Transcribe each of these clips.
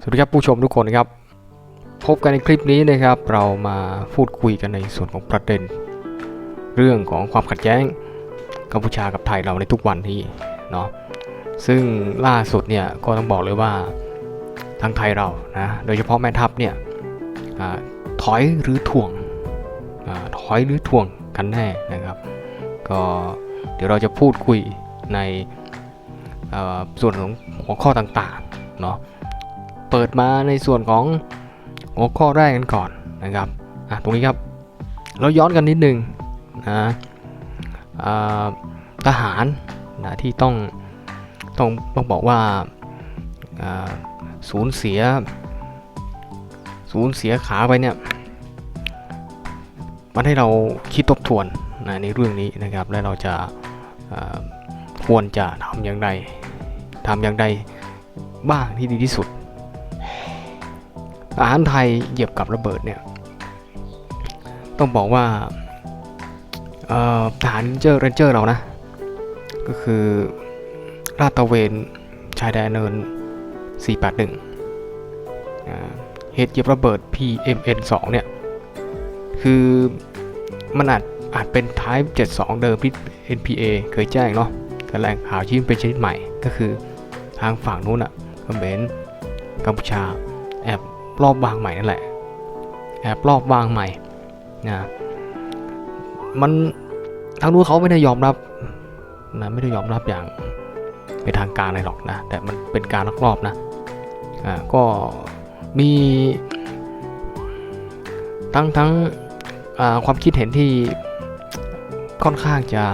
สวัสดีครับผู้ชมทุกคนนะครับ พบกันในคลิปนี้นะครับ เรามาพูดคุยกันในส่วนของประเด็น เรื่องของความขัดแย้งกัมพูชากับไทยเราในทุกวันนี้เนาะซึ่งล่าสุดเนี่ยก็ต้องบอกเลยว่าทางไทยเรานะโดยเฉพาะแม่ทัพเนี่ยอถอยหรือถ่วงอถอยหรือถ่วงกันแน่นะครับ ก็เดี๋ยวเราจะพูดคุยในส่วนของหัวข้อต่างๆเนาะ เปิดมาในส่วนของหัวข้อแรกกันก่อนนะครับอะตรงนี้ครับเราย้อนกันนิดนึงนะทหารนะที่ต้องต้องต้องบอกว่าสูญเสียสูญเสียขาไปเนี่ยมันให้เราคิดทบทวนนะในเรื่องนี้นะครับ และเราจะควรจะทำอย่างไรทำอย่างไรบ้างที่ดีที่สุด อาหารไทยเหยียบกับระเบิดเนี่ย ต้องบอกว่าเอ่อทหารเจอร์เรนเจอร์เรานะ ก็คือลาดตะเวนชายแดนเนิน 481อ่าเหตุเหยียบระเบิด PMN 2เนี่ย คือมันอาจอาจเป็น Type 72 เดิมที่ NPA เคยแจ้งเนาะแต่แหล่งข่าวที่เป็นชนิดใหม่ก็คือทางฝั่งนู้นอะเขมรกัมพูชาแอบ รอบวางใหม่นั่นแหละแอบรอบวางใหม่นะมันทางนู้นเขาไม่ได้ยอมรับนะไม่ได้ยอมรับอย่างเป็นทางการอะไรหรอกนะ แต่มันเป็นการลักลอบนะอ่าก็มีทั้งทั้งความคิดเห็นที่ค่อนข้างจะ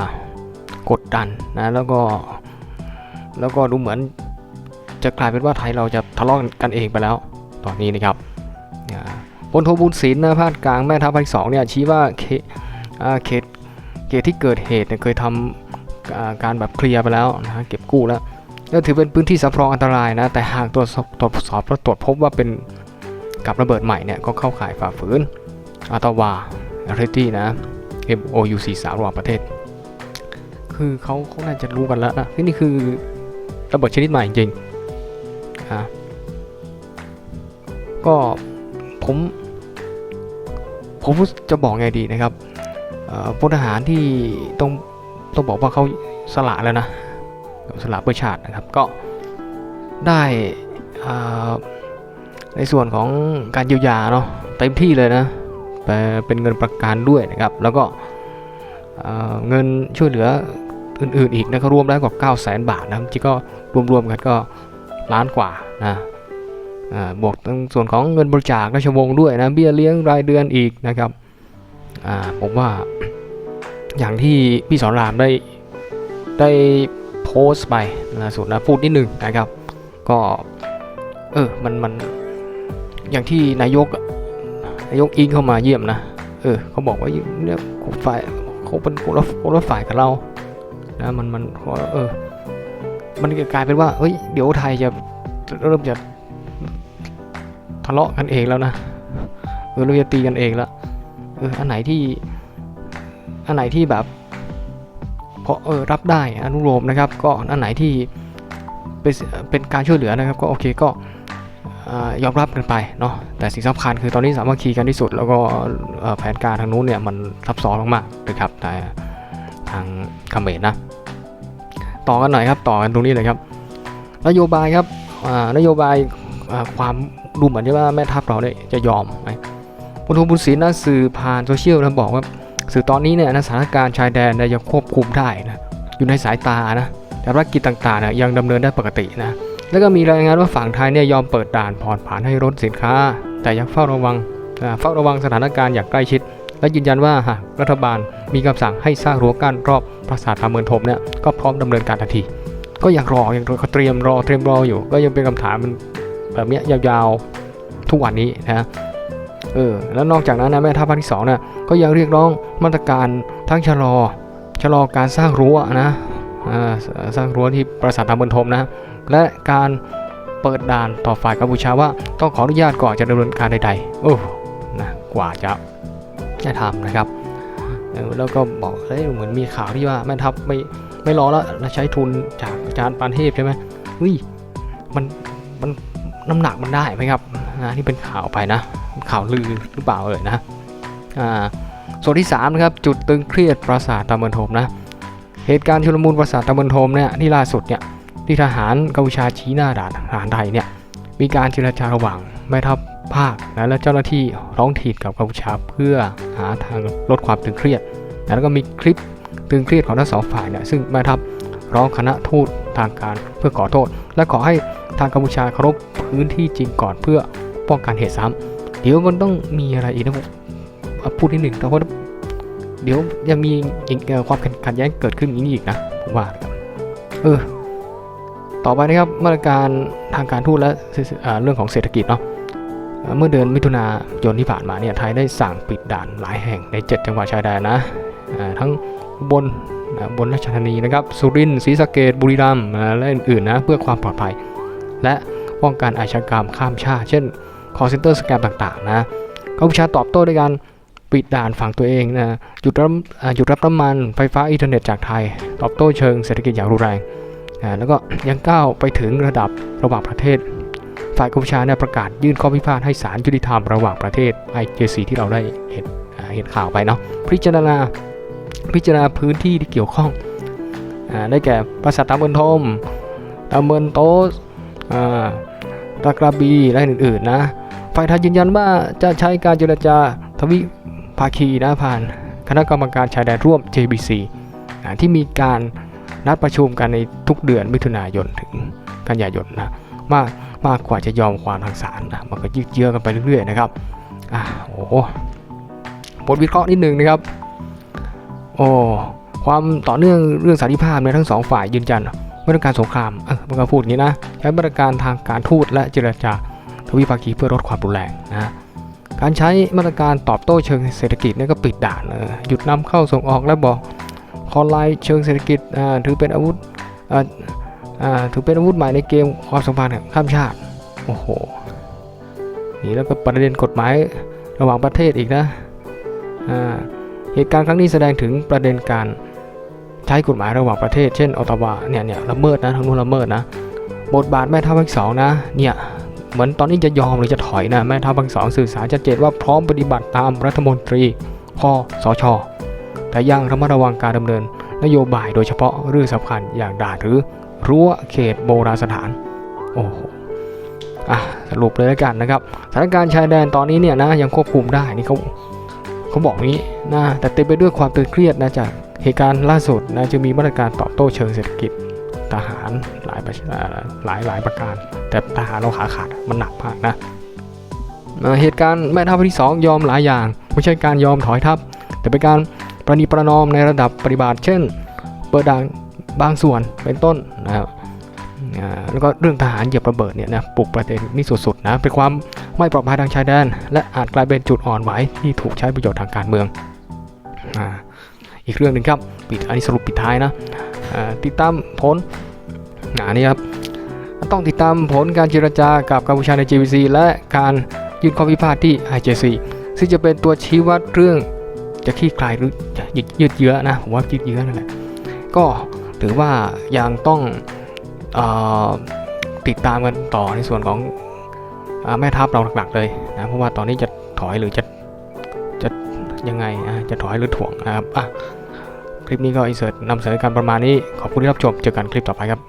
กดดันนะแล้วก็แล้วก็ดูเหมือนจะกลายเป็นว่าไทยเราจะทะเลาะกันเองไปแล้ว ตอนนี้นะครับพลโทบุญศิลป์นะภาคกลางแม่ทัพภาคสองเนี่ยชี้ว่าเขอ่าเขตเขตที่เกิดเหตุเนี่ยเคยทำอ่าการแบบเคลียร์ไปแล้วนะเก็บกู้แล้วก็ถือเป็นพื้นที่สำรองอันตรายนะแต่หากตรวจสอบตรวจสอบแล้วตรวจพบว่าเป็นกับระเบิดใหม่เนี่ยก็เข้าข่ายฝ่าฝืนอัตวาเรตตี้นะ MOU 43ระหว่างประเทศ คือเขาเขาน่าจะรู้กันแล้วนะนี่คือระเบิดชนิดใหม่จริงๆอ่า ก็ผมผมจะบอกไงดีนะครับพลทหารที่ต้องต้องบอกว่าเขาสละแล้วนะสละเพื่อชาตินะครับก็ได้ในส่วนของการเยียวยาเนาะเต็มที่เลยนะเป็นเงินประกันด้วยนะครับ แล้วก็เงินช่วยเหลืออื่นๆอีกนะก็รวมแล้วกว่า9 0 0 0 0 0 บาทนะที่ก็รวมๆกันก็ล้านกว่านะ บวกทั้งส่วนของเงินบริจาคราชวงศ์ด้วยนะเบี้ยเลี้ยงรายเดือนอีกนะครับอ่าผมว่าอย่างที่พี่สอนรามได้ได้โพสต์ไปล่าสุดนะพูดนิดหนึ่งนะครับ ก็เออมันมันอย่างที่นายกนายกอิงเข้ามาเยี่ยมนะเออเขาบอกว่าเนี่ยฝ่ายเขาเป็นคนละคนละฝ่ายกับเรานะมันมันเออมันกลายเป็นว่าเฮ้ยเดี๋ยวไทยจะเริ่มจะ ทะเลาะกันเองแล้วนะเออเราจะตีกันเองแล้วเอออันไหนที่ อันไหนที่แบบพอเออรับได้อนุโลมนะครับ ก็อันไหนที่เป็นเป็นการช่วยเหลือนะครับ ก็โอเคก็ยอมรับกันไปเนาะแต่สิ่งสำคัญคือตอนนี้สามัคคีกันที่สุด แล้วก็แผนการทางนู้นเนี่ยมันซับซ้อนมากๆนะครับแต่ทางเมรนะต่อกันหน่อยครับต่อกันตรงนี้เลยครับ นโยบายครับอ่านโยบายอ่าความ ดูเหมือนที่ว่าแม่ทัพเราเนี่ยจะยอมไหมพลโทบุญศรีนะสื่อผ่านโซเชียลนะบอกว่าสื่อตอนนี้เนี่ยนะสถานการณ์ชายแดนยังควบคุมได้นะอยู่ในสายตานะแต่ภารกิจต่างๆเนี่ยยังดำเนินได้ปกตินะแล้วก็มีรายงานว่าฝั่งไทยเนี่ยยอมเปิดด่านผ่อนผันให้รถสินค้า แต่ยังเฝ้าระวังเฝ้าระวังสถานการณ์อย่างใกล้ชิด และยืนยันว่าหากรัฐบาลมีคำสั่งให้สร้างรั้วกั้นรอบปราสาทพาเมืองทมเนี่ยก็พร้อมดำเนินการทันที ก็ยังรออยังเขาเตรียมรอเตรียมรออยู่ ก็ยังเป็นคำถามมัน แบบเนี้ยยาวๆทุกวันนี้นะเออแล้วนอกจากนั้นนะแม่ทัพภาคที่สองเนี่ยก็ยังเรียกร้องมาตรการทั้งชะลอชะลอการสร้างรั้วนะสร้างรั้วที่ปราสาทตาเมืองทมนะและการเปิดด่านต่อฝ่ายกัมพูชาว่าต้องขออนุญาตก่อนจะดำเนินการใดๆโอ้นะกว่าจะได้ทำนะครับแล้วก็บอกเอ้ยเหมือนมีข่าวที่ว่าแม่ทัพไม่ไม่รอแล้วแล้วใช้ทุนจากอาจารย์ปานเทพใช่ไหมเฮ้ยมันมัน น้ำหนักมันได้ไหมครับนะที่เป็นข่าวไปนะ ข่าวลือหรือเปล่าเอ่ยนะอ่าส่วนที่3นะครับจุดตึงเครียดปราสาทตะเมินโทมนะเหตุการณ์ชุลมุนปราสาทตะเมินโทมเนี่ยที่ล่าสุดเนี่ยที่ทหารกัมพูชาชี้หน้าด่านทหารไทยเนี่ยมีการเจรจาระหว่างแม่ทัพภาคนะและเจ้าหน้าที่ท้องถิ่นกับกัมพูชาเพื่อหาทางลดความตึงเครียด แล้วก็มีคลิปตึงเครียดของทั้งสองฝ่ายเนี่ยซึ่งแม่ทัพร้องคณะทูตทางการเพื่อขอโทษ และขอให้ ทางกัมพูชาเคารพพื้นที่จริงก่อนเพื่อป้องกันเหตุซ้ำเดี๋ยวมันต้องมีอะไรอีกนะผมพูดนิดหนึ่งแต่ว่าเดี๋ยวยังมีความขัดแย้งเกิดขึ้นนี้อีกนะผมว่าครับเออต่อไปนะครับมาตรการทางการทูตและเเรื่องของเศรษฐกิจเนาะเมื่อเดือนมิถุนายนที่ผ่านมาเนี่ยไทยได้สั่งปิดด่านหลายแห่งใน 7 จังหวัดชายแดนนะทั้งบนบนราชธานีนะครับสุรินทร์ศรีสะเกษบุรีรัมย์และอื่นๆนะเพื่อความปลอดภัย และป้องกันอาชญากรรมข้ามชาติ เช่น call center สแกมต่างๆนะกัมพูชาตอบโต้ด้วยการปิดด่านฝั่งตัวเองนะหยุดรับหยุดรับน้ำมันไฟฟ้าอินเทอร์เน็ตจากไทย ตอบโต้เชิงเศรษฐกิจอย่างรุนแรงอ่าแล้วก็ยังก้าวไปถึงระดับระหว่างประเทศ ฝ่ายกัมพูชาเนี่ยประกาศยื่นข้อพิพาทให้ศาลยุติธรรมระหว่างประเทศ ICC ที่เราได้เห็นเห็นข่าวไปเนาะพิจารณาพิจารณาพื้นที่ที่เกี่ยวข้องอาได้แก่ปราสาทตาเมินทมตาเมินโตส อ่าตากระบีและอื่นๆนะฝ่ายไทยยืนยันว่าจะใช้การเจรจาทวิภาคีนะผ่าน คณะกรรมการชายแดนร่วม JBC ที่มีการนัดประชุมกันในทุกเดือนมิถุนายนถึงกันยายนนะมากมากกว่าจะยอมความทางศาลนะมันก็ยืดเยื้อกันไปเรื่อยๆนะครับอะโอ้บทวิเคราะห์นิดนึงนะครับโอ้ความต่อเนื่องเรื่องสันติภาพเนี่ยทั้งสองฝ่ายยืนยัน ไมาตรการสงครามเออมันก็พูดอย่างนี้นะ ใช้มาตรการทางการทูตและเจรจาทวิภาคีเพื่อลดความรุนแรงนะการใช้มาตรการตอบโต้เชิงเศรษฐกิจนี่ก็ปิดด่านหยุดนำเข้าส่งออกและบอกคอนไลน์เชิงเศรษฐกิจถือเป็นอาวุธถือเป็นอาวุธใหม่ในเกมความสัมพันธ์ข้ามชาติ โอ้โห นี่แล้วก็ประเด็นกฎหมายระหว่างประเทศอีกนะ เหตุการณ์ครั้งนี้แสดงถึงประเด็นการ ใช้กฎหมายระหว่างประเทศ เช่นออตาวาเนี่ยเนี่ยละเมิดนะทางนู้นละเมิดนะบทบาทแม่ทัพภาคสองนะเนี่ยเหมือนตอนนี้จะยอมหรือจะถอยนะแม่ทัพภาคสองสื่อสารชัดเจนว่าพร้อมปฏิบัติตามรัฐมนตรีคอสช แต่ยังระมัดระวังการดำเนิน นโยบายโดยเฉพาะเรื่องสำคัญอย่างด่านหรือรั้วเขตโบราณสถานโอ้โหอะสรุปเลยแล้วกันนะครับสถานการณ์ชายแดนตอนนี้เนี่ยนะยังควบคุมได้นี่เขาเขาบอกงี้นะแต่เต็มไปด้วยความตึงเครียดนะจาก เหตุการณ์ล่าสุดนะจะมีมาตรการตอบโต้เชิงเศรษฐกิจทหารหลายประหลายหลายประการ แต่ทหารเราขาขาดมันหนักมากนะเหตุการณ์แม่ทัพที่สองยอมหลายอย่าง ไม่ใช่การยอมถอยทัพ แต่เป็นการประนีประนอมในระดับปฏิบัติ เช่น เปิดด่านบางส่วนเป็นต้นนะครับแล้วก็เรื่องทหารเหยียบระเบิดเนี่ยนะปลุกประเด็นนี่สุดๆนะเป็นความไม่ปลอดภัยทางชายแดน และอาจกลายเป็นจุดอ่อนไหวที่ถูกใช้ประโยชน์ทางการเมือง อีกเรื่องหนึ่งครับปิดอันนี้สรุปปิดท้ายนะติดตามผลอันนี้ครับต้องติดตามผลการเจรจากับกัมพูชาใน GVC และการยื่นข้อพิพาทที่ IJC ซึ่งจะเป็นตัวชี้วัดเรื่องจะคลี่คลายหรือยืดเยื้อนะผมว่ายืดเยื้อนั่นแหละก็ถือว่ายังต้องอติดตามกันต่อในส่วนของอแม่ทัพเราหลักๆเลยนะเพราะว่าตอนนี้จะถอยหรือจะ ยังไงจะถอยหรือถ่วงนะครับคลิปนี้ก็อินเสิร์ตนำเสนอการประมาณนี้ ขอบคุณที่รับชม เจอกันคลิปต่อไปครับ